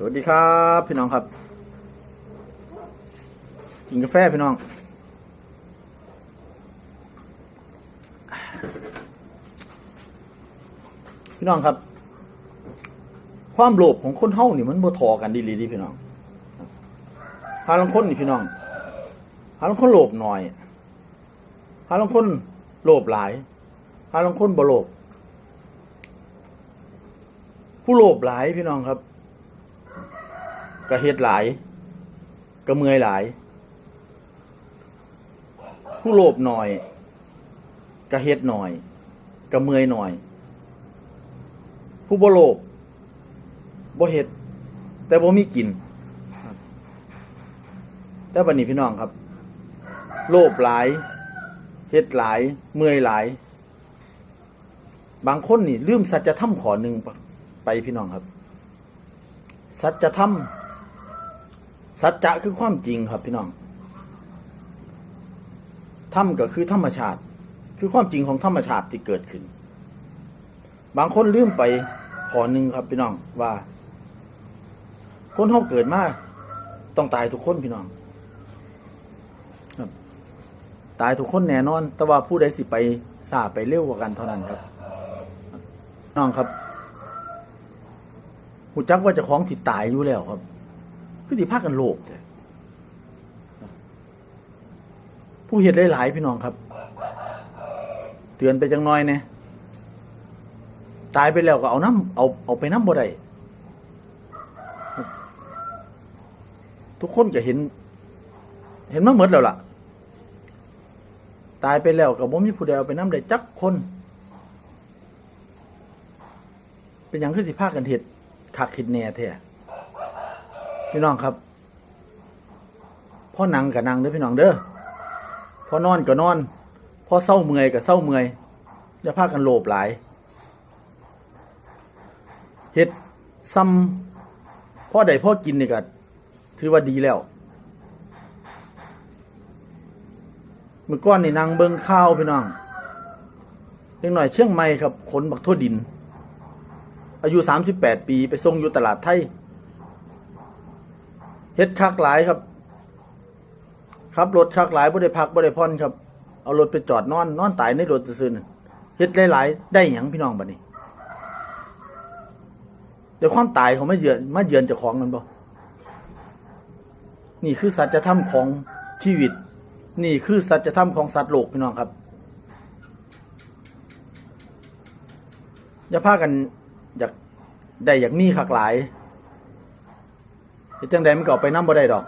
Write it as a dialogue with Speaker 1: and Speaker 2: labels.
Speaker 1: สวัสดีครับ พี่น้องครับ กินกาแฟพี่น้อง พี่น้องครับ ความโลภของคนเฮานี่มันบ่ทอกันดีหลีดีพี่น้องหาลังคนนี่พี่น้องหาลังคนโลภหน่อยหาลังคนโลภหลายหาลังคนบ่โลภผู้โลภหลายพี่น้องครับ ก็เฮ็ดหลาย ก็เมื่อยหลายผู้โลภหน่อย ก็เฮ็ดหน่อย ก็เมื่อยหน่อย ผู้บ่โลภบ่เฮ็ดแต่บ่มีกิน แต่บัดนี้พี่น้องครับ โลภหลายเฮ็ดหลาย เมื่อยหลาย บางคนนี่ลืมสัจธรรมขอหนึ่งไปพี่น้องครับ สัจธรรม สัจจะคือความจริงครับพี่น้องธรรมก็คือธรรมชาติ คือความจริงของธรรมชาติที่เกิดขึ้น บางคนลืมไปขอหนึ่งครับพี่น้องว่า คนเขาเกิดมาต้องตายทุกคนพี่น้องตายทุกคนแน่นอน แต่ว่าผู้ใดสิไปสาไปเร็วกว่ากันเท่านั้นครับน้องครับหูจักว่าจะของที่ตายอยู่แล้วครับ คือที่พากันโลภผู้เห็ดหลายๆพี่น้องครับ เตือนไปจังน้อยเนี่ยตายไปแล้วก็เอาน้ำเอาเอาไปน้ำบ่ได้ทุกคนก็เห็น เห็นมาหมดแล้วล่ะ ตายไปแล้วก็บ่มีผู้ใดเอาไปน้ำได้จักคน เป็นอย่างคือสิพากันเห็ดคักคิดแน่แท้ พี่น้องครับพ่อนังกับนางเด้อพี่น้องเด้อพ่อนอนก็นอนพ่อเศร้าเมื่อยก็เศร้าเมื่อยอย่าพากันโลภหลายเฮ็ดซ้ำพ่อใดพ่อกินนี่ก็ถือว่าดีแล้วเมื่อก่อนนี่นางเบิงข้าวพี่น้องเล็กหน่อยเชียงใหม่ครับขนบักทั่วดิน อายุสามสิบแปดปีไปส่งอยู่ตลาดไทย เฮ็ดคักหลายครับขับรถคักหลายบ่ได้พักบ่ได้ผ่อนครับ เอารถไปจอดนอน นอนตายในรถซื่อๆน่ะเฮ็ดหลายๆได้หยังพี่น้องบัดนี้เดี๋ยวความตายเขาไม่เยือนมาเยือนเจ้าของมันบ่นี่คือสัจธรรมของชีวิต นี่คือสัจธรรมของสัตว์โลกพี่น้องครับอย่าพากันอยากได้อยากมีคักหลาย เฮ็ดจังใดมันก็เอาไปนำบ่ได้ดอก